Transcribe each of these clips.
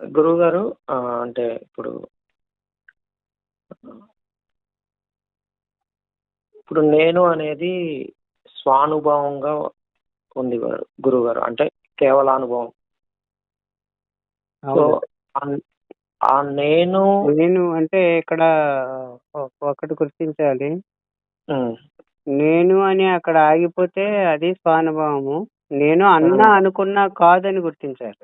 గురువుగారు ఆహ్, అంటే ఇప్పుడు ఇప్పుడు నేను అనేది స్వానుభవంగా ఉంది గారు గురువుగారు. అంటే కేవలానుభవం. సో, అవును. అన్ ఆ నేను నేను అంటే ఇక్కడ ఒకటి గుర్తించాలి. నేను అని అక్కడ ఆగిపోతే అది స్వానుభవము. నేను అన్నా. అనుకున్నా కాదని గుర్తించాలి.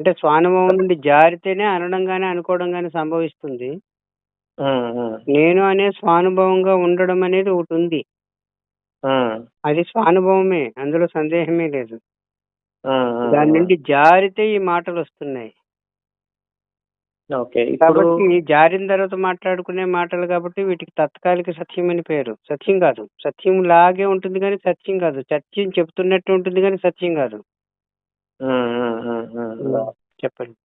అంటే స్వానుభవం నుండి జారితేనే అనడం గాని, అనుకోవడం గాని సంభవిస్తుంది. నేను అనే స్వానుభవంగా ఉండడం అనేది ఒకటుంది. హ్మ్. అది స్వానుభవమే. అందులో సందేహమే లేదు. దాని. నుండి జారితే ఈ మాటలొస్తున్నాయి. ఓకే. ఇప్పుడు కాబట్టి జారిన తర్వాత మాట్లాడుకునే మాటలు కాబట్టి వీటికి తాత్కాలిక సత్యం అని పేరు. సత్యం కాదు. సత్యం లాగే ఉంటుంది గానీ సత్యం కాదు. సత్యం చెప్తున్నట్టు ఉంటుంది గానీ సత్యం కాదు. చెప్పండి.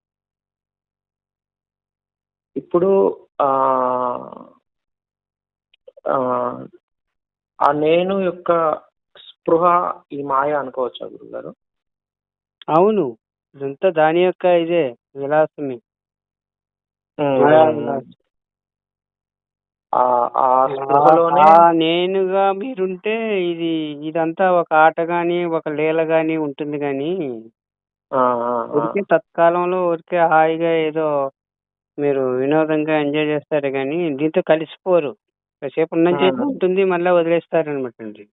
ఇప్పుడు ఆ నేను యొక్క స్పృహ ఈ మాయ అనుకోవచ్చా గురుగారు? అవును. ఇదంతా దాని యొక్క ఇదే విలాసమే. నేనుగా మీరుంటే ఇది ఇదంతా ఒక ఆట గాని, ఒక లీల గాని ఉంటుంది గానీ ఆ! ఆ! ఆ! ఊరికే తత్కాలంలో ఊరికే హాయిగా ఏదో మీరు వినోదంగా ఎంజాయ్ చేస్తారు గానీ దీంతో కలిసిపోరు. కాసేపు ఉన్నంతసేపు హ్మ్. ఉంటుంది మళ్ళా వదిలేస్తారనమాటండి.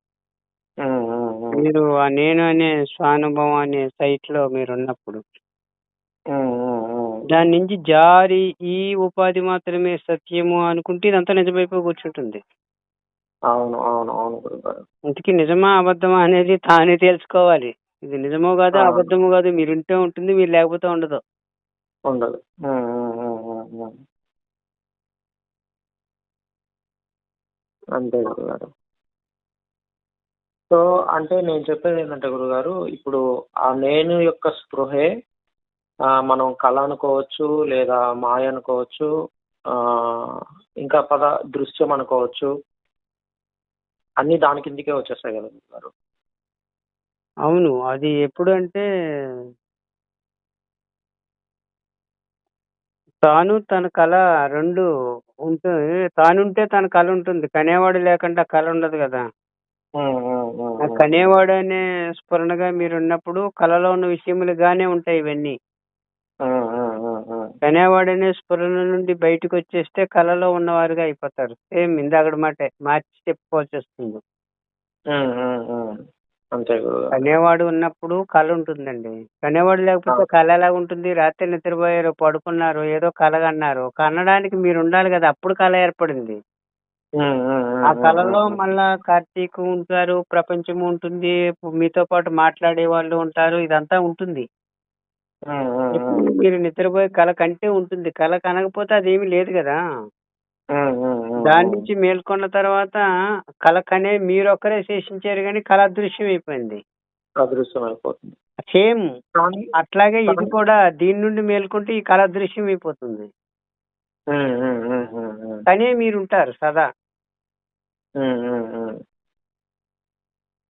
హ్మ్. హ్మ్. హ్మ్. మీరు ఆ నేను అనే స్వానుభవం అనే సైట్‌లో మీరున్నప్పుడు. హ్మ్. హ్మ్. హ్మ్. దాని నుంచి జారి ఈ ఉపాధి మాత్రమే సత్యము అనుకుంటే ఇదంతా నిజమైపోయి కూర్చుంటుంది. అవును. అవును. అవును. ఇంతకీ నిజమా? అబద్ధమా? అనేది తానే తెలుసుకోవాలి. ఇది నిజమో కాదో, ఆ! అబద్ధమో కాదో మీరుంటే ఉంటుంది. మీరు లేకపోతే ఉండదు. ఉండదు. అంతే గురుగారు. సో, అంటే నేను చెప్పేదేంటంటే గురుగారు, ఇప్పుడు ఆ నేను యొక్క స్పృహే మనం కల అనుకోవచ్చు, లేదా మాయ అనుకోవచ్చు, ఆహ్, ఇంకా పద దృశ్యం అనుకోవచ్చు. అన్నీ దాని కిందకే వచ్చేస్తాయి కదా గురుగారు. అవును. అది ఎప్పుడంటే తాను, తన కళ 2 ఉంటే తానుంటే తన కళ ఉంటుంది. కనేవాడు లేకుండా కళ ఉండదు గదా! హ్మ్. హ్మ్. హ్మ్. ఆ హ్మ్. కనేవాడనే స్ఫురణగా మీరున్నప్పుడు కలలో ఉన్న విషయములుగానే ఉంటాయి ఇవన్నీ. హ్మ్. హ్మ్. హ్మ్. హ్మ్. కనేవాడనే స్ఫురణ నుండి బయటకొచ్చేస్తే కలలో ఉన్నవారుగా అయిపోతారు. సేమ్ ఇందాకటి మాటే మార్చి చెప్పుకోవాల్సొస్తుంది. హ్మ్. హ్మ్. హ్మ్. అంతే. కనేవాడు ఉన్నప్పుడు కళ ఉంటుందండి. కనేవాడు! లేకపోతే కళ ఎలాగుంటుంది? రాత్రి నిద్రపోయారు, పడుకున్నారు, ఏదో కల కన్నారు. కనడానికి మీరుండాలి గదా! అప్పుడు కళ ఏర్పడింది. ఆ. కళలో. మళ్ళా కార్తీక్ ఉంటారు, ప్రపంచం ఉంటుంది, మీతో పాటు మాట్లాడే వాళ్ళు ఉంటారు. ఇదంతా ఉంటుంది. మీరు నిద్రపోయే కల కంటే ఉంటుంది. కల కనకపోతే అదేమీ లేదు గదా! దాని. నుంచి మేల్కొన్న తర్వాత కల కనే మీరొక్కరే శేషించారు గానీ కల అదృశ్యమైపోయింది. అదృశ్యమైపోతుంది. సేమ్ కానీ అట్లాగే ఇది కానీ కూడా దీని నుండి మేల్కొంటే ఈ. హ్మ్. హ్మ్. హ్మ్. కనే మీరుంటారు సదా.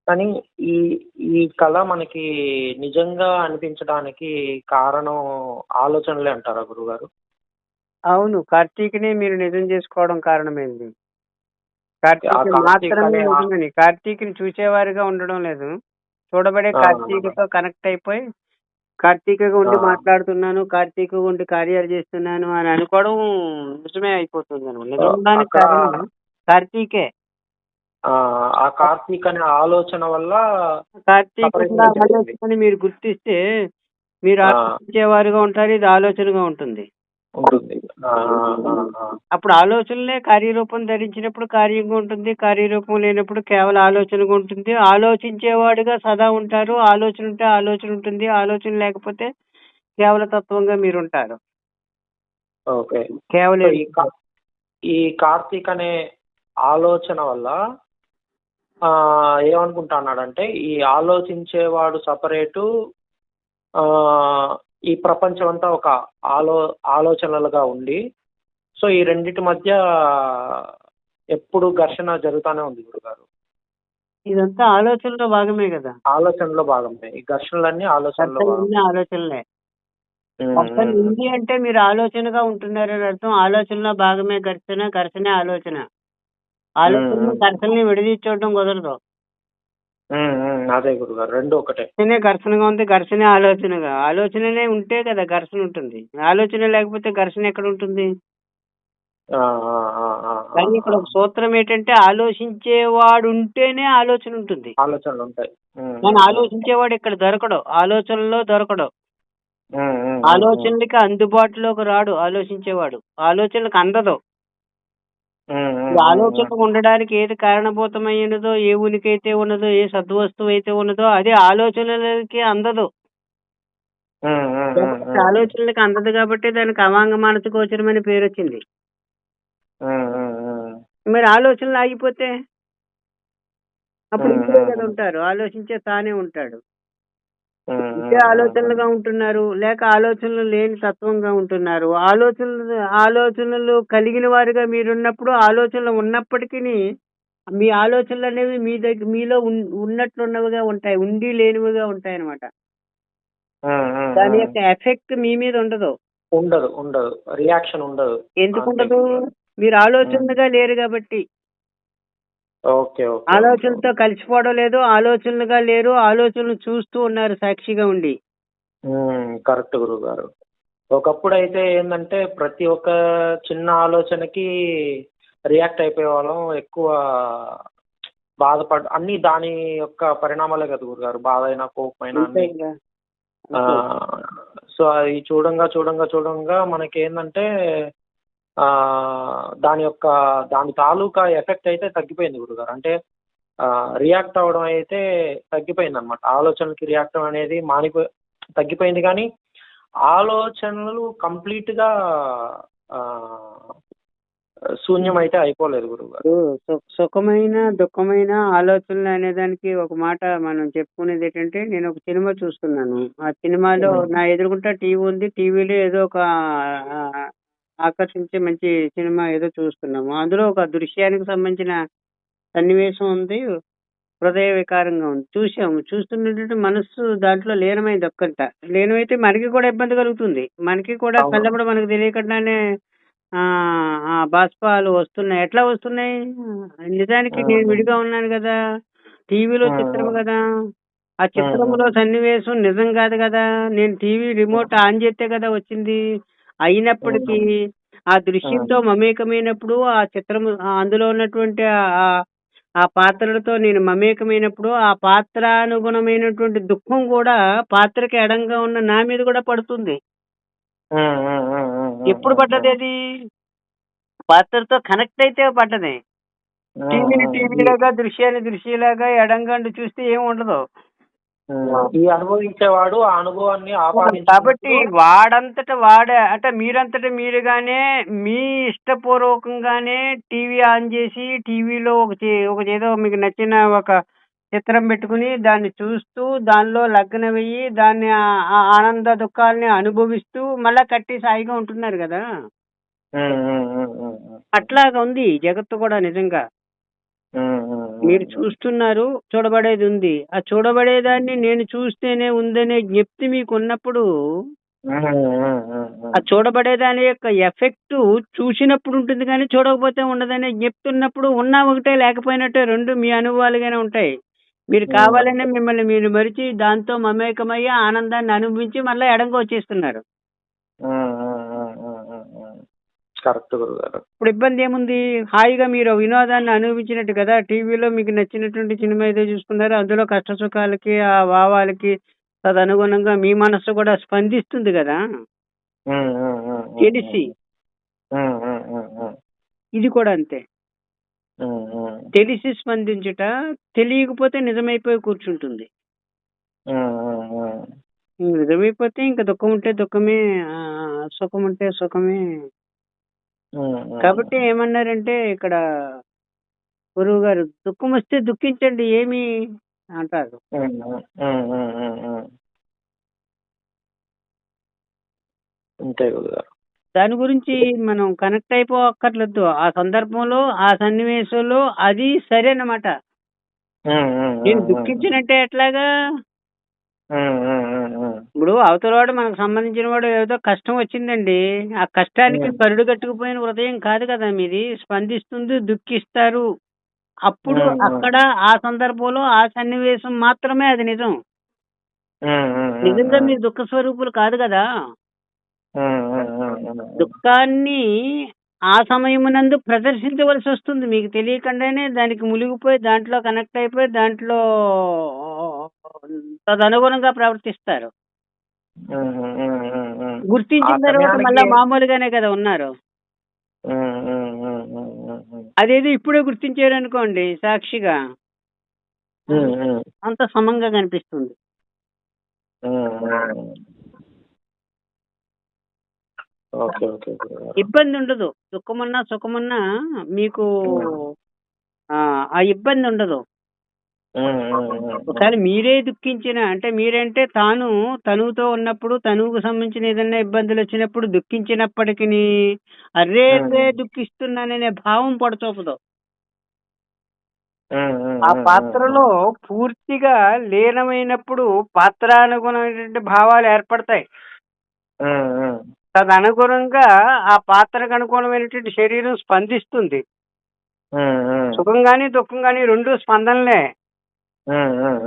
కానీ ఈ ఈ కళ మనకి నిజంగా అనిపించడానికి కారణం ఆలోచనలే అంటారా గురుగారు? అవును. కార్తీక్‌నే మీరు నిజం చేసుకోవడం కారణమైంది. ఆ కార్తీక్ కార్తీక్ మాత్రమే అనే ఆ నిజమని. కార్తీక్‌ని చూసేవారుగా ఉండడం లేదు. చూడబడే ఆ! కార్తీక్‌తో కనెక్ట్ అయిపోయి కార్తీక్‌గా ఆ! ఉండి మాట్లాడుతున్నాను, కార్తీక్‌గా ఉండి కార్యాలు చేస్తున్నాను అని అనుకోవడం నిజమే అయిపోతుందనమాట. సో, నిజం ఉండడానికి అక్కడ కారణం కార్తీకే. ఆ! ఆ కార్తీక్ అనే ఆలోచన వల్ల కార్తీక్ సెపరేషన్. ఆలోచనని మీరు గుర్తిస్తే మీరు ఆ! ఆలోచించేవారుగా ఉంటారు. ఇది ఆలోచనగా ఉంటుంది. ఉంటుంది. అప్పుడు ఆలోచనలే కార్యరూపం ధరించినప్పుడు కార్యంగా ఉంటుంది. కార్యరూపం లేనప్పుడు కేవలం ఆలోచనగా ఉంటుంది. ఆలోచించేవాడుగా సదా ఉంటారు. ఆలోచన ఉంటే ఆలోచన ఉంటుంది. ఆలోచన లేకపోతే కేవల తత్వంగా మీరుంటారు. ఓకే. సో, కేవలం ఈ కార్తీక్ అనే ఆలోచన వల్ల ఆహ్, ఏమనుకుంటున్నాడంటే ఈ ఆలోచించేవాడు సెపరేటు ఈ ప్రపంచం అంతా ఒక ఆలో ఆలోచనలుగా ఉండి సో, ఈ రెండిటి మధ్య ఎప్పుడు ఘర్షణ జరుగుతానే ఉంది గురుగారు. ఇదంతా ఆలోచనలో భాగమే గదా! ఆలోచనలో భాగమే. ఈ ఘర్షణలన్నీ ఆలోచనలో భాగం. ఆలోచనలే. ఉమ్. ఉంది అంటే మీరు ఆలోచనగా ఉంటున్నారని అర్థం ఆలోచనలో భాగమే ఘర్షణ ఘర్షణే ఆలోచన ఆలోచన. ఘర్షణని విడదీసి చూడడం కుదరదు అదే గురుగారు రెండు ఒకటే. ఘర్షణే ఘర్షణగా ఉంది ఘర్షణే ఆలోచనగా. ఆలోచననే ఉంటే కదా ఘర్షణ ఉంటుంది. ఆలోచన లేకపోతే ఘర్షణ ఎక్కడ ఉంటుంది? కానీ ఇక్కడ ఒక సూత్రం ఏంటంటే ఆలోచించేవాడు ఉంటేనే ఆలోచన ఉంటుంది. ఆలోచనలు ఉంటాయి. కానీ ఆలోచించేవాడు ఇక్కడ దొరకడు. ఆలోచనలో దొరకడు. ఆలోచనలకి అందుబాటులోకి రాడు ఆలోచించేవాడు. ఆలోచనలకు అందదు. ఉమ్, ఉమ్, ఈ ఆలోచనకు ఉండడానికి ఏది కారణభూతమై ఉన్నదో ఏ ఉనికి అయితే ఉన్నదో ఏ సద్వస్తువు అయితే ఉన్నదో అది ఆలోచనలకి అందదు. ఉమ్, ఉమ్, ఉమ్, ఉమ్, ఆలోచనలకు అందదు కాబట్టి దానికి అవాంగ మానస గోచరం అని పేరు వచ్చింది. ఉమ్, ఉమ్, ఉమ్. మరి ఆలోచనలు ఆగిపోతే? అప్పుడు కదా ఉంటారు ఆలోచించే తానే ఉంటాడు. ఉమ్, ఇదే ఆలోచనలుగా ఉంటున్నారు. లేక ఆలోచనలు లేని తత్వంగా ఉంటున్నారు. ఆలోచనలు ఆలోచనలు కలిగిన వారుగా మీరున్నప్పుడు ఆలోచనలు ఉన్నప్పటికీ మీ ఆలోచనలు అనేవి మీ దగ్గర మీలో ఉన్- ఉన్నట్లున్నవిగా ఉంటాయి. ఉండి లేనివిగా ఉంటాయి అనమాట దాని. యొక్క ఎఫెక్ట్ మీ మీద ఉండదు. ఉండదు ఉండదు. రియాక్షన్ ఉండదు. ఎందుకు ఉండదు? మీరు ఆలోచనలుగా లేరు కాబట్టి. ఆలోచనలతో కలిసిపోవడం లేదు ఆలోచనలుగా లేరు ఆలోచనలు చూస్తూ ఉన్నారు సాక్షిగా ఉండి. కరెక్ట్ గురువు గారు ఒకప్పుడు అయితే ఏంటంటే ప్రతి ఒక్క చిన్న ఆలోచనకి రియాక్ట్ అయిపోయే వాళ్ళం ఎక్కువ బాధపడ అన్ని దాని యొక్క పరిణామాలే కదా గురుగారు బాధ అయినా కోపమైనా సో అది చూడంగా చూడంగా చూడంగా మనకి ఏంటంటే దాని యొక్క దాని తాలూకా ఎఫెక్ట్ అయితే తగ్గిపోయింది గురుగారు. అంటే రియాక్ట్ అవ్వడం అయితే తగ్గిపోయింది అనమాట ఆలోచనలకి రియాక్ట్ అవ్వడం అనేది మానిపో తగ్గిపోయింది కానీ ఆలోచనలు కంప్లీట్గా శూన్యం అయితే అయిపోలేదు సు- సుఖమైన దుఃఖమైన ఆలోచనలు అనే దానికి ఒక మాట మనం చెప్పుకునేది ఏంటంటే నేను ఒక సినిమా చూస్తున్నాను. ఆ సినిమాలో. నా ఎదురుకుంటా టీవీ ఉంది. టీవీలో ఏదో ఒక ఆకర్షించే మంచి సినిమా ఏదో చూస్తున్నాము. అందులో ఒక దృశ్యానికి సంబంధించిన సన్నివేశం ఉంది. హృదయ వికారంగా ఉంది. చూసాము చూస్తున్నటువంటి మనస్సు దాంట్లో లీనమైంది ఒక్కంట. లీనమైతే మనకి కూడా ఇబ్బంది కలుగుతుంది. మనకి కూడా. కళ్ళప్పుడు మనకు తెలియకుండానే ఆ బాష్పాలు వస్తున్నాయి. ఎట్లా వస్తున్నాయి? నిజానికి. నేను విడిగా ఉన్నాను కదా. టీవీలో. చిత్రం కదా. ఆ. చిత్రంలో సన్నివేశం నిజం కాదు కదా. నేను టీవీ రిమోట్ ఆన్ చేస్తే కదా వచ్చింది. అయినప్పటికీ ఆ దృశ్యంతో మమేకమైనప్పుడు ఆ చిత్రం అందులో ఉన్నటువంటి ఆ- పాత్రలతో నేను మమేకమైనప్పుడు ఆ పాత్రానుగుణమైనటువంటి దుఃఖం కూడా పాత్రకి ఎడంగా ఉన్న నా మీద కూడా పడుతుంది. ఎప్పుడు పడ్డది అది? పాత్రతో కనెక్ట్ అయితే పడ్డది. టీవీని టీవీలాగా దృశ్యాన్ని దృశ్యలాగా ఎడంగండు చూస్తే ఏం ఉండదు. ఈ అనుభవించేవాడు ఆ అనుభవాన్ని కాబట్టి వాడంతట వాడే అంటే మీరంతట మీరుగానే మీ ఇష్టపూర్వకంగానే టీవీ ఆన్ చేసి టీవీలో ఒక ఒక ఏదో మీకు నచ్చిన ఒక చిత్రం పెట్టుకుని దాన్ని చూస్తూ దానిలో లగ్నమయ్యి దాన్ని ఆ- ఆ ఆనంద దుఃఖాలని అనుభవిస్తూ మళ్ళా కట్టి సాయిగా ఉంటున్నారు కదా. అట్లాగా ఉంది జగత్తు కూడా నిజంగా. మీరు చూస్తున్నారు చూడబడేది ఉంది. ఆ చూడబడేదాన్ని నేను చూస్తేనే ఉందనే జ్ఞప్తి మీకు ఉన్నప్పుడు. ఆ చూడబడేదాని యొక్క ఎఫెక్ట్ చూసినప్పుడు ఉంటుంది కానీ చూడకపోతే ఉండదనే జ్ఞప్తి ఉన్నప్పుడు ఉన్నా ఒకటే లేకపోయినట్టే రెండు మీ అనుభవాలుగానే ఉంటాయి. మీరు కావాలనే మిమ్మల్ని మీరు మరిచి దాంతో మమేకమయ్యి ఆనందాన్ని అనుభవించి మళ్ళీ ఎడంగా వచ్చేస్తున్నారు ఉమ్, ఉమ్, ఉమ్, ఉమ్, ఉమ్, ఉమ్. కరెక్ట్ గురుగారు ఇప్పుడు ఇబ్బంది ఏముంది? హాయిగా మీరు వినోదాన్ని అనుభవించినట్టు కదా? టీవీలో మీకు నచ్చినటువంటి సినిమా ఏదో చూసుకున్నారు? అందులో కష్ట సుఖాలకి ఆ భావాలకి తదనుగుణంగా మీ మనస్సు కూడా స్పందిస్తుంది కదా? తెలిసి ఇది కూడా అంతే. తెలిసి స్పందించుట తెలియకపోతే నిజమైపోయి కూర్చుంటుంది. నిజమైపోతే ఇంకా దుఃఖం ఉంటే దుఃఖమే సుఖం ఉంటే సుఖమే. కాబట్టి ఏమన్నారంటే ఇక్కడ గురువు గారు దుఃఖం వస్తే దుఃఖించండి ఏమి అంటారు. అంతే దాని గురించి మనం కనెక్ట్ అయిపోక్కర్లేదు. ఆ సందర్భంలో ఆ సన్నివేశంలో అది సరేనమాట ఉమ్, ఉమ్, నేను దుఃఖించినట్టే ఎట్లాగా? ఇప్పుడు అవతలవాడు మనకు సంబంధించిన వాడు ఏదో కష్టం వచ్చిందండి ఆ కష్టానికి. కరుడు కట్టుకుపోయిన హృదయం కాదు కదా మీది స్పందిస్తుంది దుఃఖిస్తారు అప్పుడు. అక్కడ ఆ సందర్భంలో ఆ సన్నివేశం మాత్రమే అది నిజం నిజంగా. మీరు దుఃఖ స్వరూపులు కాదు కదా. దుఃఖాన్ని ఆ సమయమునందు ప్రదర్శించవలసి వస్తుంది. మీకు తెలియకుండానే దానికి మునిగిపోయి దాంట్లో కనెక్ట్ అయిపోయి దాంట్లో తదనుగుణంగా ప్రవర్తిస్తారు. గుర్తించిన తర్వాత మళ్ళా మామూలుగానే కదా ఉన్నారు. అదేదో ఇప్పుడే గుర్తించారు అనుకోండి సాక్షిగా. అంత సమంగా కనిపిస్తుంది. ఇబ్బంది ఉండదు. దుఃఖమున్నా సుఖమున్నా మీకు ఆ ఇబ్బంది ఉండదు. ఒకసారి మీరే దుఃఖించిన అంటే మీరంటే తాను తనువుతో ఉన్నప్పుడు తనువుకు సంబంధించిన ఏదైనా ఇబ్బందులు వచ్చినప్పుడు దుఃఖించినప్పటికీ అరే రే దుఃఖిస్తున్నాననే భావం ఉం, ఆ పాత్రలో పూర్తిగా లీనమైనప్పుడు పాత్రానుగుణమైనటువంటి భావాలు ఏర్పడతాయి. తదనుగుణంగా ఆ పాత్రకు అనుగుణమైనటువంటి శరీరం స్పందిస్తుంది. సుఖం గాని దుఃఖం గాని రెండు స్పందనలే.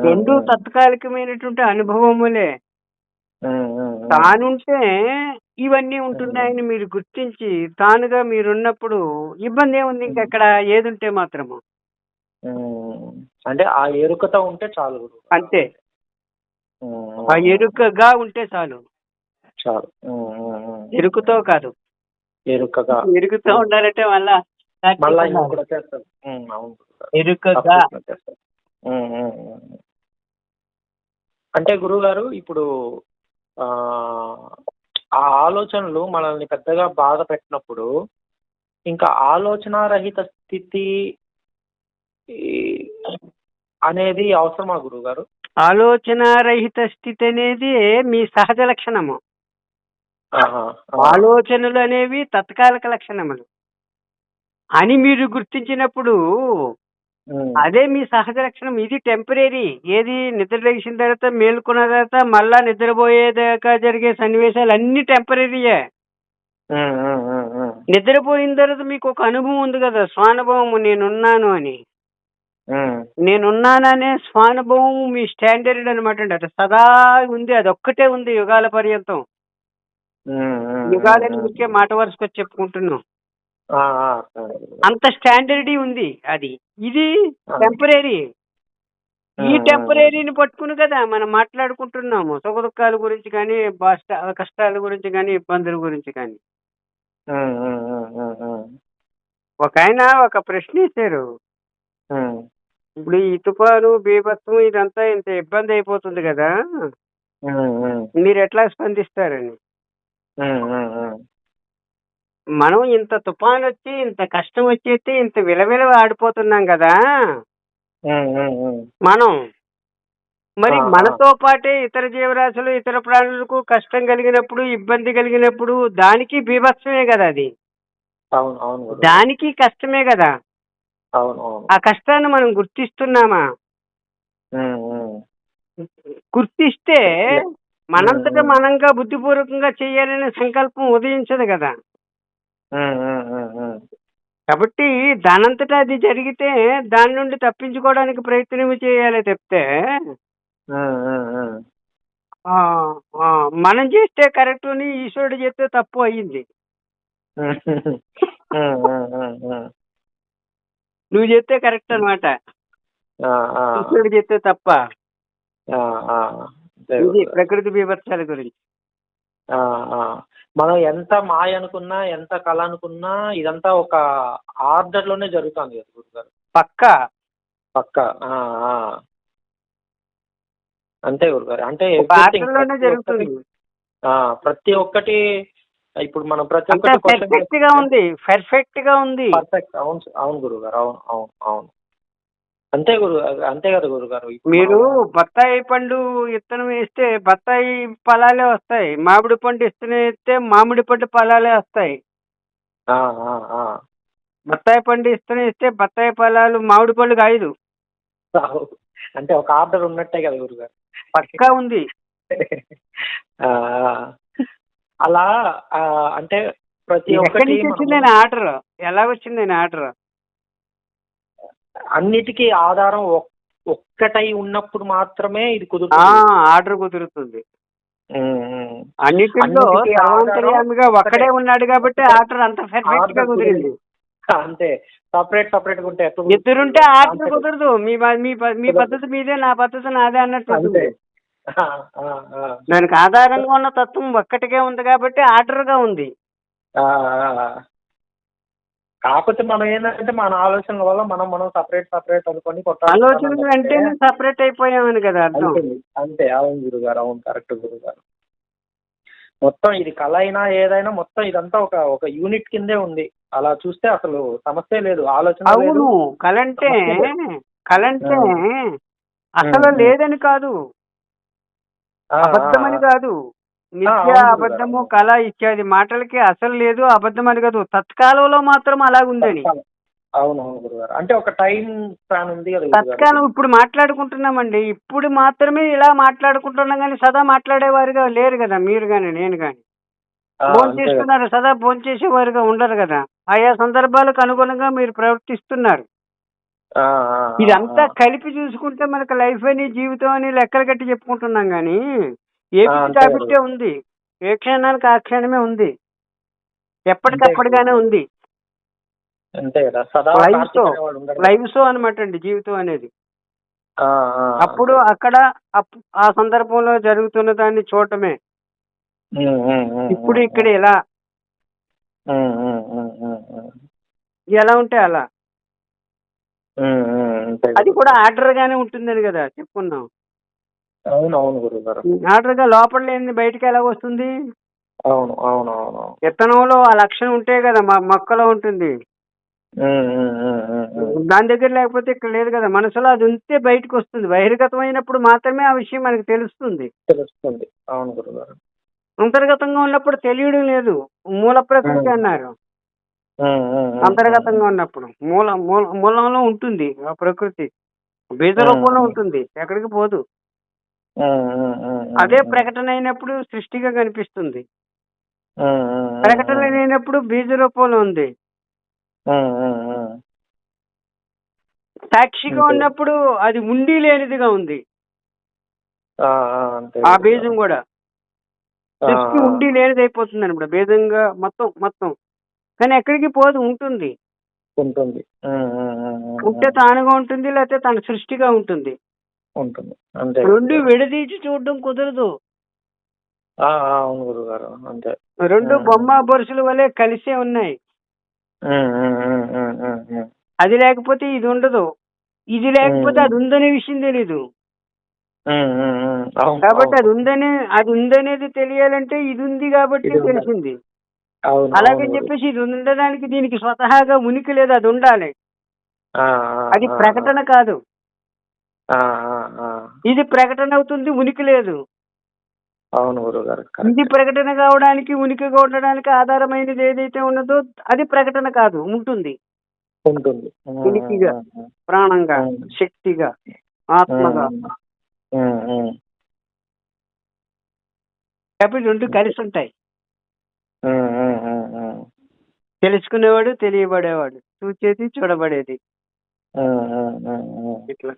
రెండు తత్కాలికమైనటువంటి అనుభవములే. తానుంటే ఇవన్నీ ఉంటున్నాయని మీరు గుర్తించి తానుగా మీరున్నప్పుడు ఇబ్బంది ఏముంది? ఇంకెక్కడ ఏది ఉంటే మాత్రము. అంటే ఆ ఎరుకతో ఉంటే చాలు అంతే. ఆ ఎరుకగా ఉంటే చాలు. చాలు. ఎరుకుతో కాదు. ఎరుకగా. ఎరుకుతో ఉండాలంటే మళ్ళా మళ్ళా ఇంకొకటి అవును. ఎరుకగా. అంటే గురువుగారు ఇప్పుడు ఆ ఆ ఆలోచనలు మనల్ని పెద్దగా బాధ పెట్టినప్పుడు ఇంకా ఆలోచనారహిత స్థితి అనేది అవసరమా గురువుగారు? ఆలోచన రహిత స్థితి అనేది మీ సహజ లక్షణము. ఆలోచనలు అనేవి తత్కాలిక లక్షణములు. అని మీరు గుర్తించినప్పుడు. అదే మీ సహజ లక్షణం. ఇది టెంపరీ ఏది నిద్ర లేచిన తర్వాత మేల్కొన్న తర్వాత మళ్ళా నిద్రపోయేదాకా జరిగే సన్నివేశాలు అన్ని టెంపరీయే. నిద్రపోయిన తర్వాత మీకు ఒక అనుభవం ఉంది కదా స్వానుభవం నేనున్నాను అని. నేనున్నాననే స్వానుభవం మీ స్టాండర్డ్ అనమాట అండి. అది సదా ఉంది అది ఒక్కటే ఉంది యుగాల పర్యంతం. యుగాలని. ఊరికే మాట వరుసకొచ్చి చెప్పుకుంటున్నాం. అంత స్టాండర్డ్ ఉంది అది ఇది. టెంపరీ ఈ టెంపరీని పట్టుకుని కదా మనం మాట్లాడుకుంటున్నాము సుఖ దుఃఖాల గురించి కానీ కష్టాల గురించి కానీ ఇబ్బందుల గురించి కానీ. ఒక ఆయన ఒక ప్రశ్న ఉం. ఇప్పుడు ఈ తుఫాను బీభత్సం ఇదంతా ఇంత ఇబ్బంది అయిపోతుంది కదా. మీరు ఎట్లా స్పందిస్తారని. మనం ఇంత తుఫాన్ వచ్చి ఇంత కష్టం వచ్చేస్తే ఇంత విలవిల ఆడిపోతున్నాం కదా. మనం మరి. మనతో పాటే ఇతర జీవరాశులు ఇతర ప్రాణులకు కష్టం కలిగినప్పుడు ఇబ్బంది కలిగినప్పుడు దానికి బీభత్సమే కదా అది. దానికి కష్టమే కదా ఆ కష్టాన్ని మనం గుర్తిస్తున్నామా. గుర్తిస్తే మనంతటా. మనంగా బుద్ధిపూర్వకంగా చేయాలనే సంకల్పం ఉదయించదు కదా. కాబట్టి దానంతటా అది జరిగితే దాని నుండి తప్పించుకోవడానికి ప్రయత్నం చేయాలి ఆ, మనం చేస్తే కరెక్ట్ అని ఈశ్వరుడు చేస్తే తప్పు అయ్యింది. నువ్వు చేస్తే కరెక్ట్ ఆ, ఈశ్వరుడు చేస్తే తప్ప. ఇది. ప్రకృతి బీభత్సాల గురించి. మనం ఎంత మాయ అనుకున్నా ఎంత కళ అనుకున్నా ఇదంతా ఒక ఆర్డర్లోనే జరుగుతుంది కదా గురుగారు. పక్క. పక్క. అంతే గురుగారు. అంటే ప్రతి జరుగుతుంది. ఒక్కటి- ఆ, ప్రతి ఒక్కటి ఇప్పుడు మనం ప్రతి ఒక్కటి పెర్ఫెక్ట్గా ఉంది. పెర్ఫెక్ట్గా ఉంది. పర్ఫెక్ట్ అవును అవును గురుగారు. అవును అవును అవును. అంతే గురు అంతే కదా గురుగారు. మీరు బత్తాయి పండు విత్తనం వేస్తే బత్తాయి ఫలాలే వస్తాయి. మామిడి పండు విత్తనం వేస్తే మామిడి పండు ఫలాలే వస్తాయి. బత్తాయి పండు విత్తనం వేస్తే బత్తాయి ఫలాలు మామిడి పళ్ళు కాయదు అంటే ఒక ఆర్డర్ ఉన్నట్టే కదా గురుగారు. పక్కా ఉంది. అలా అంటే ప్రతి ఒక్కటి వచ్చిందని ఆర్డర్? ఎలా వచ్చిందని ఆర్డర్? అన్నిటికీ ఆధారం ఒక్- ఒక్కటై ఉన్నప్పుడు మాత్రమే ఇది ఆ కుదురుతుంది ఆర్డర్ కుదురుతుంది. అన్నిటిలో సర్వాంతర్యామిగా ఒక్కడే. ఉన్నాడు కాబట్టి ఆర్డర్ అంత పర్ఫెక్ట్గా కుదిరింది అంతే సపరేట్ సపరేట్గా ఉంటే ఇద్దరుంటే? ఆర్డర్. కుదరదు మీ మీ. పద్ధతి మీదే నా పద్ధతి నాదే అన్నట్టు. దానికి ఆధారంగా ఉన్న తత్వం ఒక్కటికే ఉంది కాబట్టి ఆర్డర్గా ఉంది. కాకపోతే మనం ఏంటంటే మన ఆలోచనల వల్ల మనం మనం సపరేట్ సపరేట్ అనుకొని ఆలోచనలు వెంటనే సపరేట్ అయిపోయామని కదా అర్థం. అంతే అవును గురుగారు అవును కరెక్ట్ గురుగారు. మొత్తం ఇది కళ అయినా ఏదైనా మొత్తం ఇదంతా ఒక ఒక యూనిట్ కిందే ఉంది. అలా చూస్తే అసలు సమస్య లేదు ఆలోచన లేదు అవును కలంటే సమస్య కలంటే ఆ. అసలు. లేదని కాదు. అబద్ధమని కాదు. నిత్య అబద్ధము. కళ ఇత్యాది మాటలకి అసలు లేదు అబద్ధం అని కాదు తత్కాలంలో మాత్రం అలాగుందని గురుగారు అంటే ఒక టైం స్పాన్ ఉంది. తత్కాలం ఇప్పుడు మాట్లాడుకుంటున్నామండి ఇప్పుడు మాత్రమే ఇలా మాట్లాడుకుంటున్నాం కానీ సదా మాట్లాడేవారుగా లేరు కదా మీరు కానీ నేను కానీ ఫోన్. చేస్తున్నారు సదా ఫోన్ చేసేవారుగా ఉండరు కదా ఆయా సందర్భాలకు అనుగుణంగా మీరు ప్రవర్తిస్తున్నారు ఇదంతా. కలిపి చూసుకుంటే మనకు లైఫ్ అని జీవితం అని లెక్కలు కట్టి చెప్పుకుంటున్నాం కానీ ఏపీ కదా. ఉంది? ఏ క్షణానికి ఆ క్షణమే ఉంది? ఎప్పటికప్పటిగానే ఉంది. Live show. లైవ్ షో అనమాట అండి జీవితం అనేది. అప్పుడు అక్కడ ఆ సందర్భంలో జరుగుతున్న దాన్ని చూడటమే. ఇప్పుడు ఇక్కడ ఉమ్. ఎలా ఉంటే అలా? అది. కూడా ఆర్డర్ గానే ఉంటుందని కదా చెప్పుకున్నాం. అవును అవును గురుగారు గా లోపల లేని బయటికి ఎలా వస్తుంది? అవును అవును అవును. విత్తనంలో ఆ లక్షణం ఉంటే కదా మా మొక్కలో ఉంటుంది. దాని దగ్గర లేకపోతే ఇక్కడ లేదు కదా మనసులో అది ఉంటే బయటకు వస్తుంది. బహిర్గతమైనప్పుడు మాత్రమే ఆ విషయం మనకు తెలుస్తుంది. తెలుస్తుంది. అవును గురుగారు అంతర్గతంగా ఉన్నప్పుడు తెలియడం లేదు. మూల ప్రకృతి. అన్నారు. అంతర్గతంగా ఉన్నప్పుడు మూల మూల మూలంలో ఉంటుంది ఆ ప్రకృతి. బీజ ఉమ్. రూపంలో ఉంటుంది. ఎక్కడికి పోదు. అదే. ప్రకటన అయినప్పుడు సృష్టిగా కనిపిస్తుంది ప్రకటన ఉమ్. లేనప్పుడు బీజ రూపంలో ఉంది. సాక్షిగా. ఉన్నప్పుడు అది ఉండి లేనిదిగా ఉంది ఆ. బీజం కూడా సృష్టి. ఉండి లేనిది అయిపోతుంది అనమాట బీజంగా మొత్తం మొత్తం కానీ ఎక్కడికి పోదు ఉంటుంది ఉంటుంది ఉంటే. తానుగా ఉంటుంది లేకపోతే తన సృష్టిగా ఉంటుంది ఉంటుంది అంతే రెండు. విడదీసి చూడడం కుదరదు అవును గురుగారు అంతే రెండు. బొమ్మ బొరుసుల వలె కలిసే ఉన్నాయి. అది లేకపోతే ఇది ఉండదు ఇది లేకపోతే. అది ఉందనే విషయం తెలీదు కాబట్టి అది. ఉందని అది ఉందనేది తెలియాలంటే ఇది ఉంది కాబట్టి. తెలిసింది అలాగే. చెప్పేసి ఇది ఉండడానికి దీనికి స్వతహాగా ఉనికి లేదు అది ఉండాలి అది ప్రకటన కాదు. ఇది ప్రకటన అవుతుంది ఉనికి లేదు అవును గురుగారు ఇది. ప్రకటన కావడానికి ఉనికిగా ఉండడానికి ఆధారమైనది ఏదైతే ఉన్నదో అది ప్రకటన కాదు ఉంటుంది ఉంటుంది ఉనికిగా. ప్రాణంగా. శక్తిగా ఆత్మగా కాబట్టి రెండు కలిసి ఉంటాయి. తెలుసుకునేవాడు తెలియబడేవాడు చూచేది చూడబడేది. ఇట్లా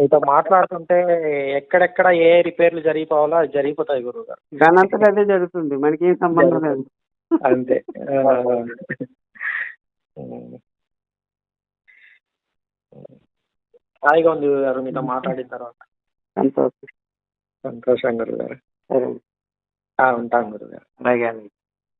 మీతో మాట్లాడుతుంటే ఎక్కడెక్కడ ఏ రిపేర్లు జరిగిపోవాలో అది జరిగిపోతాయి గురువు గారు. దానంతట అదే జరుగుతుంది. మనకి ఏం సంబంధం లేదు. అంతే. హాయిగా ఉంది గురువు గారు మీతో మాట్లాడిన తర్వాత. సంతోషం. సంతోషం గురువు గారు. సరే ఉంటాను గురువు గారు. అలాగే అలాగే